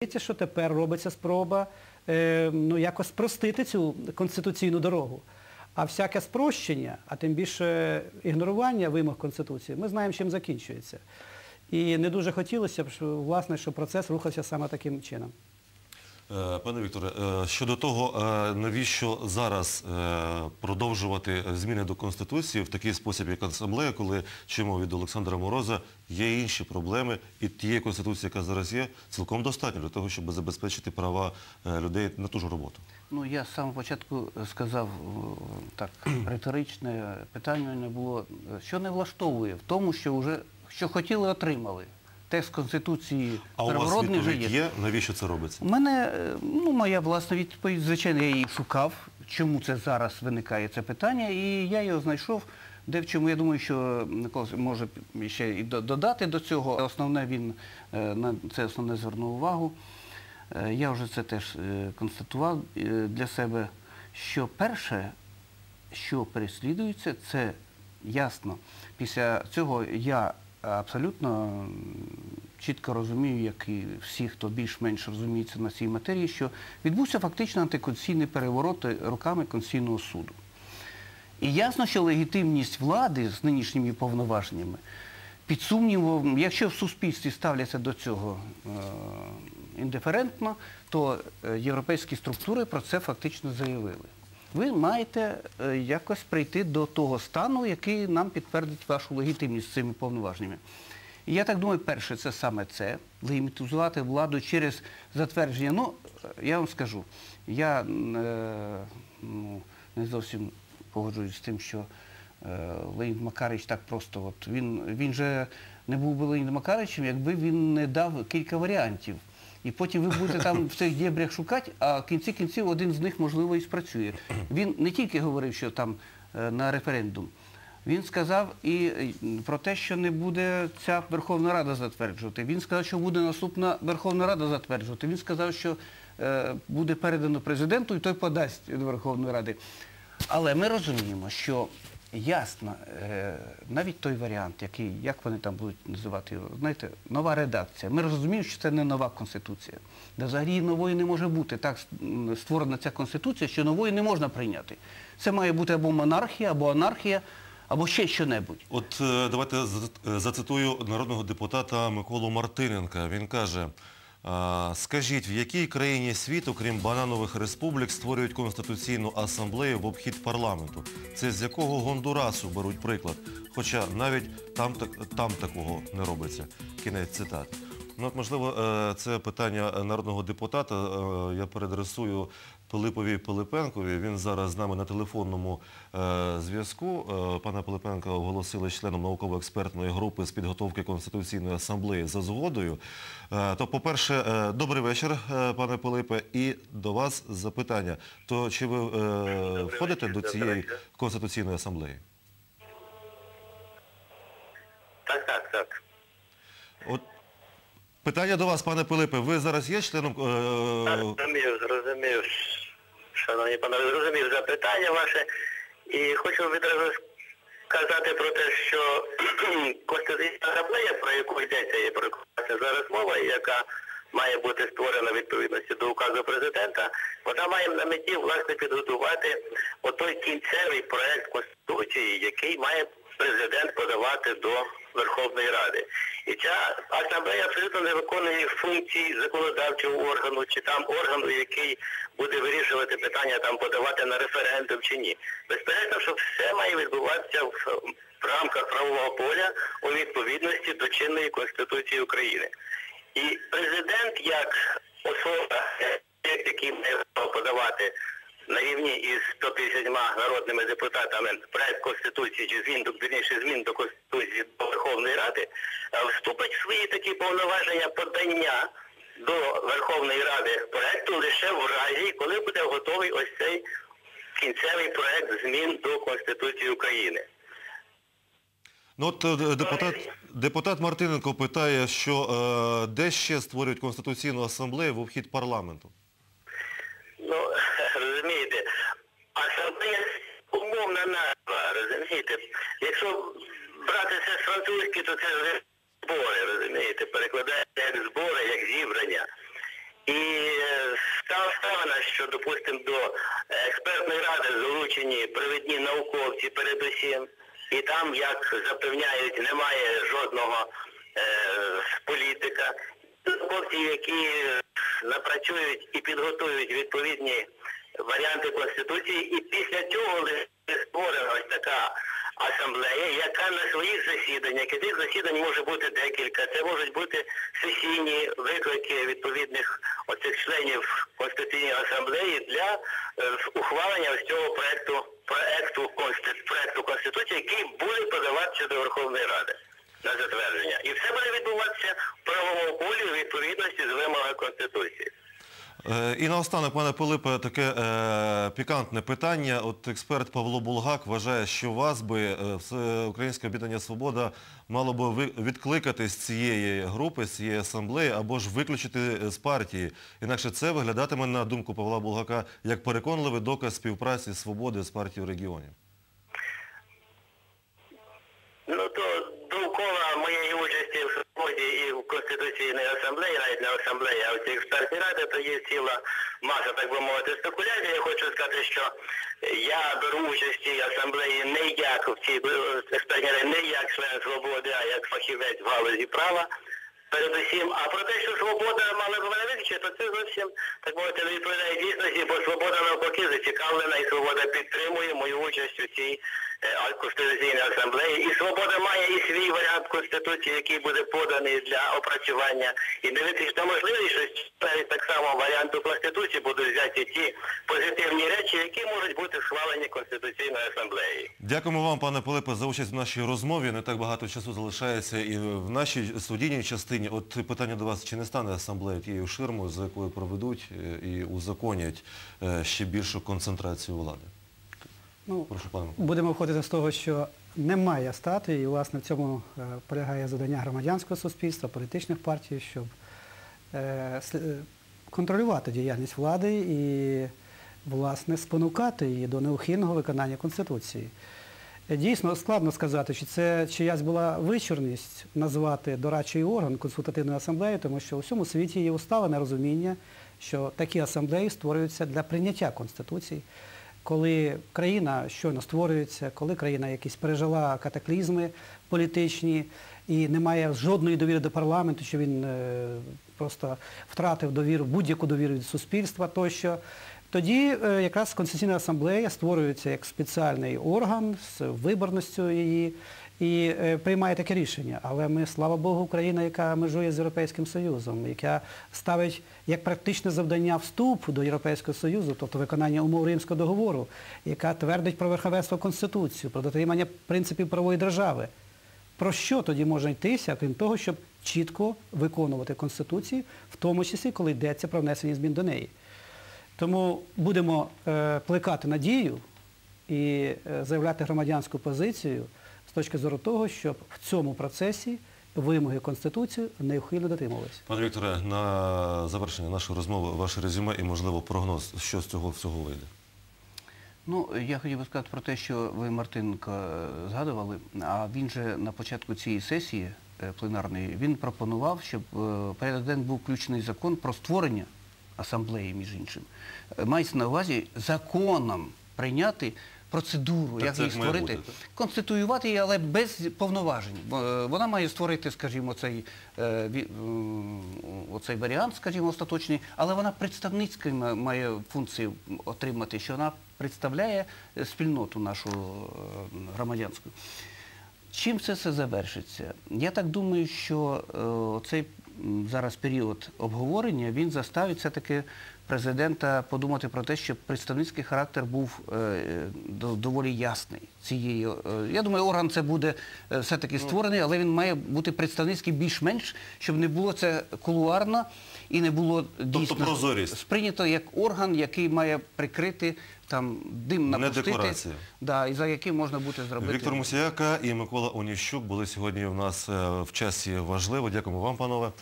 Здається, що тепер робиться спроба е, ну, якось спростити цю конституційну дорогу. А всяке спрощення, а тим більше ігнорування вимог Конституції, ми знаємо, чим закінчується. І не дуже хотілося б, власне, щоб процес рухався саме таким чином. Е, Пане Вікторе, е, щодо того, е, навіщо зараз продовжувати зміни до Конституції в такий спосіб, як асамблея, коли чуємо від Олександра Мороза, є інші проблеми, і тієї Конституції, яка зараз є, цілком достатньо для того, щоб забезпечити права людей на ту ж роботу. Ну, я з самого початку сказав так, риторичне питання не було, що не влаштовує в тому, що вже що хотіли, отримали. Текст Конституції А у вас вже є. є, навіщо це робиться? У мене, е, ну, моя власна відповідь, звичайно, я її шукав, чому це зараз виникає це питання, і я його знайшов. Де в чому я думаю, що Микола може ще і додати до цього. Основне він е, на це основне звернув увагу. Е, Я вже це теж констатував для себе, що перше, що переслідується, це ясно. Після цього я абсолютно чітко розумію, як і всі, хто більш-менш розуміється на цій матерії, що відбувся фактично антиконституційний переворот руками Конституційного суду. І ясно, що легітимність влади з нинішніми повноваженнями під сумнівом, якщо в суспільстві ставляться до цього е, індиферентно, то е, європейські структури про це фактично заявили. Ви маєте е, якось прийти до того стану, який нам підтвердить вашу легітимність з цими повноваженнями. І я так думаю, перше, це саме це, легітимізувати владу через затвердження. Ну, е, я вам скажу, я е, ну, не зовсім погоджуюсь з тим, що е, Леонід Макарич так просто, от він, він же не був би Леонідом Макаричем, якби він не дав кілька варіантів. І потім ви будете там в цих дєбрях шукати, а в кінці кінців один з них, можливо, і спрацює. Він не тільки говорив, що там е, на референдум, він сказав і е, про те, що не буде ця Верховна Рада затверджувати. Він сказав, що буде наступна Верховна Рада затверджувати. Він сказав, що е, буде передано президенту і той подасть до Верховної Ради. Але ми розуміємо, що ясно, е, навіть той варіант, як вони там будуть називати його, знаєте, нова редакція. Ми розуміємо, що це не нова конституція. Да взагалі нової не може бути. Так створена ця конституція, що нової не можна прийняти. Це має бути або монархія, або анархія, або ще що-небудь. От е, давайте е, зацитую народного депутата Миколу Мартиненка. Він каже, скажіть, в якій країні світу, крім бананових республік, створюють Конституційну асамблею в обхід парламенту? Це з якого Гондурасу беруть приклад? Хоча навіть там, там такого не робиться. Кінець цитати. Ну, можливо, е, це питання народного депутата. е, Я передресую Пилипові Пилипенкові. Він зараз з нами на телефонному е, зв'язку. Е, Пана Пилипенка оголосили членом науково-експертної групи з підготовки Конституційної асамблеї за згодою. Е, То, по-перше, е, добрий вечір, е, пане Пилипе, і до вас запитання. То чи ви е, входите до цієї Конституційної асамблеї? Так, так, так. От питання до вас, пане Пилипе. Ви зараз є членом е, Зрозумів, зрозумів. Шановні пане, зрозумів запитання ваше. І хочу відразу сказати про те, що Конституційна асамблея, про яку йдеться і про яку зараз мова, яка має бути створена відповідності до указу президента, вона має на меті власне підготувати отой кінцевий проект Конституції, який має президент подавати до Верховної Ради. І ця асамблея абсолютно не виконує функції законодавчого органу чи там органу, який буде вирішувати питання там подавати на референдум чи ні. Безперечно, що все має відбуватися в, рамках правового поля у відповідності до чинної Конституції України. І президент як особа, який має подавати на рівні із 150 народними депутатами проект Конституції чи змін до змін до Конституції до Верховної Ради, е, вступить в свої такі повноваження подання до Верховної Ради проекту лише в разі, коли буде готовий ось цей кінцевий проект змін до Конституції України. Ну от е, депутат, депутат Мартиненко питає, що е, де ще створюють Конституційну асамблею в обхід парламенту? Ну, розумієте, асамблея умовна назва, розумієте. Якщо брати це з французьки, то це вже збори, розумієте, перекладається як збори, як зібрання. І е, та обставина, що, допустимо, до експертної ради залучені провідні науковці передусім, і там, як запевняють, немає жодного е, політика. Науковці, які е, напрацюють і підготують відповідні варіанти Конституції, і після цього лише створена ось така асамблея, яка на своїх засіданнях, і тих засідань може бути декілька, це можуть бути сесійні виклики відповідних оцих членів Конституційної асамблеї для е, ухвалення ось цього проекту, проекту, проекту Конституції, який буде подаватися до Верховної Ради на затвердження. І все буде відбуватися в правовому полі у відповідності з вимогами Конституції. Е, І наостанок, пане Пилипе, таке е, пікантне питання. От експерт Павло Булгак вважає, що вас би е, Всеукраїнське об'єднання «Свобода» мало би відкликати з цієї групи, з цієї асамблеї, або ж виключити з партії. Інакше це виглядатиме, на думку Павла Булгака, як переконливий доказ співпраці «Свободи» з партією регіонів. Ну то довкола моєї участі в свободі і в Конституційній асамблеї, навіть не асамблеї, а в цій експертній раді, то є ціла маса, так би мовити, спекуляцій. Я хочу сказати, що я беру участь в цій асамблеї не як в цій е, експертній раді, не як член свободи, а як фахівець в галузі права. Передусім, а про те, що свобода мала б мене виключити, то це зовсім так мовити не відповідає дійсності, бо свобода навпаки зацікавлена і свобода підтримує мою участь у цій е, Конституційній асамблеї. І свобода має і свій варіант конституції, який буде поданий для опрацювання. І не виключно можливість, що навіть так само варіанту конституції будуть взяті ті позитивні речі, які можуть бути схвалені Конституційною асамблеєю. Дякуємо вам, пане Пилипе, за участь в нашій розмові. Не так багато часу залишається і в нашій студійній частині. От питання до вас, чи не стане асамблея тією ширмою, за якою проведуть е, і узаконять е, ще більшу концентрацію влади? Ну, Прошу, пане. будемо виходити з того, що немає статуї, і власне в цьому е, полягає завдання громадянського суспільства, політичних партій, щоб е, е, контролювати діяльність влади і, власне, спонукати її до неухильного виконання Конституції. Дійсно, складно сказати, чи це чиясь була вичорність назвати дорадчий орган консультативною асамблеєю, тому що у всьому світі є усталене розуміння, що такі асамблеї створюються для прийняття Конституції коли країна щойно створюється, коли країна якісь пережила катаклізми політичні і не має жодної довіри до парламенту, що він е, просто втратив довіру, будь-яку довіру від суспільства тощо, тоді е, якраз Конституційна асамблея створюється як спеціальний орган з виборністю її і е, приймає таке рішення. Але ми, слава Богу, країна, яка межує з Європейським Союзом, яка ставить як практичне завдання вступу до Європейського Союзу, тобто виконання умов Римського договору, яка твердить про верховенство Конституцію, про дотримання принципів правової держави. Про що тоді може йтися, крім того, щоб чітко виконувати Конституцію, в тому числі, коли йдеться про внесення змін до неї. Тому будемо е, плекати надію і е, заявляти громадянську позицію точки зору того, щоб в цьому процесі вимоги Конституції неухильно дотримувалися. Пане Вікторе, на завершення нашої розмови ваше резюме і, можливо, прогноз, що з цього всього вийде. Ну, я хотів би сказати про те, що ви Мартиненко е, згадували, а він же на початку цієї сесії е, пленарної, він пропонував, щоб е, в був включений закон про створення асамблеї, між іншим. Е, Мається на увазі законом прийняти процедуру, Так як її створити, бути, конституювати її, але без повноважень. Е, Вона має створити, скажімо, цей, е, м, оцей варіант, скажімо, остаточний, але вона представницькою має функцію отримати, що вона представляє е, спільноту нашу е, громадянську. Чим це все завершиться? Я так думаю, що е, цей зараз період обговорення, він заставить все-таки президента подумати про те, щоб представницький характер був е, доволі ясний. Цієї, е, я думаю, орган це буде е, все-таки створений, але він має бути представницький більш-менш, щоб не було це кулуарно і не було дійсно прозорість. сприйнято як орган, який має прикрити там дим Не напустити, да, і за яким можна буде зробити. Віктор Мусіяка і Микола Оніщук були сьогодні у нас е, в часі важливо. Дякуємо вам, панове.